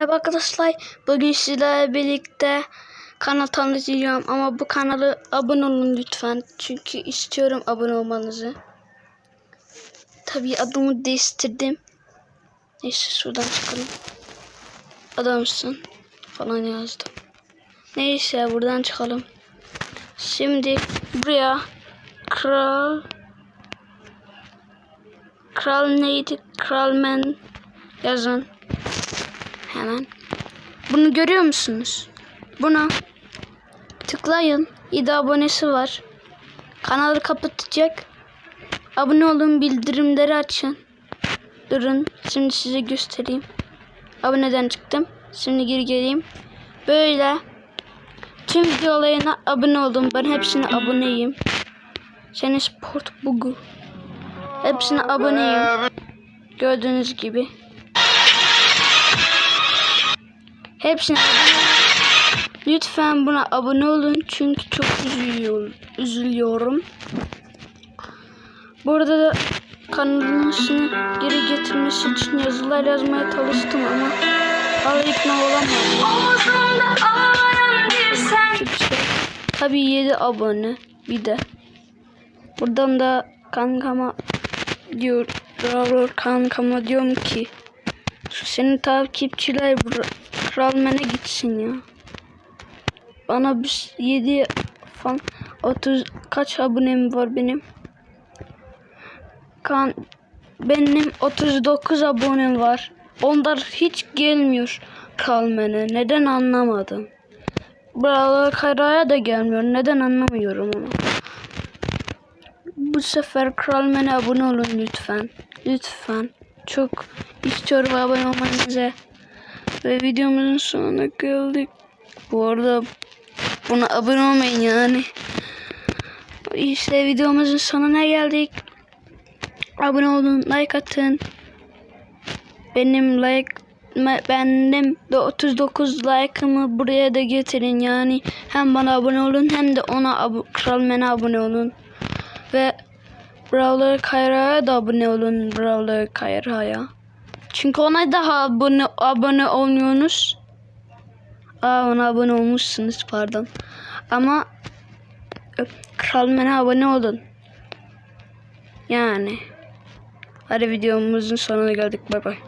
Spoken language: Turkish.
Merhaba arkadaşlar. Bugün sizlerle birlikte kanal tanıtacağım ama bu kanalı abone olun lütfen. Çünkü istiyorum abone olmanızı. Tabii adımı değiştirdim. Neyse şuradan çıkalım. Adamsın falan yazdım. Neyse buradan çıkalım. Şimdi buraya kral kral neydi? Kralman yazın. Hemen. Bunu görüyor musunuz? Buna tıklayın. 7 abonesi var. Kanalı kapatacak. Abone olun, bildirimleri açın. Durun. Şimdi size göstereyim. Aboneden çıktım. Şimdi geri geleyim. Böyle tüm videolarına abone oldum. Ben hepsine aboneyim. Senin sport bugu. Hepsine aboneyim. Gördüğünüz gibi. Hepsine. Lütfen buna abone olun çünkü çok üzülüyorum. üzülüyorum. Burada da kanalımızın geri getirmesi için yazılar yazmaya çalıştım ama hala ikna olamadım. Tabii 7 abone bir de. Buradan da kankama diyor kankama diyorum ki senin takipçiler Kralmen'e gitsin ya. Bana bir 7 falan 30 kaç abonem var benim? Kan benim 39 abonem var. Onlar hiç gelmiyor Kralmen'e. Neden anlamadım. Buralar Kayra'ya da gelmiyor. Neden anlamıyorum ama. Bu sefer Kralmen'e abone olun lütfen. Lütfen. Çok istiyorum abone olmanızı. Ve videomuzun sonuna geldik. Bu arada buna abone olmayın yani. İşte videomuzun sonuna geldik. Abone olun, like atın. Benim like benim de 39 like'ımı buraya da getirin yani. Hem bana abone olun hem de ona ab Kralmen'e abone olun. Ve Brawler Kayra'ya da abone olun. Brawler Kayra'ya. Çünkü ona daha abone, abone olmuyorsunuz. Aa ona abone olmuşsunuz pardon. Ama Kralmen'e abone olun. Yani. Hadi videomuzun sonuna geldik. Bay bay.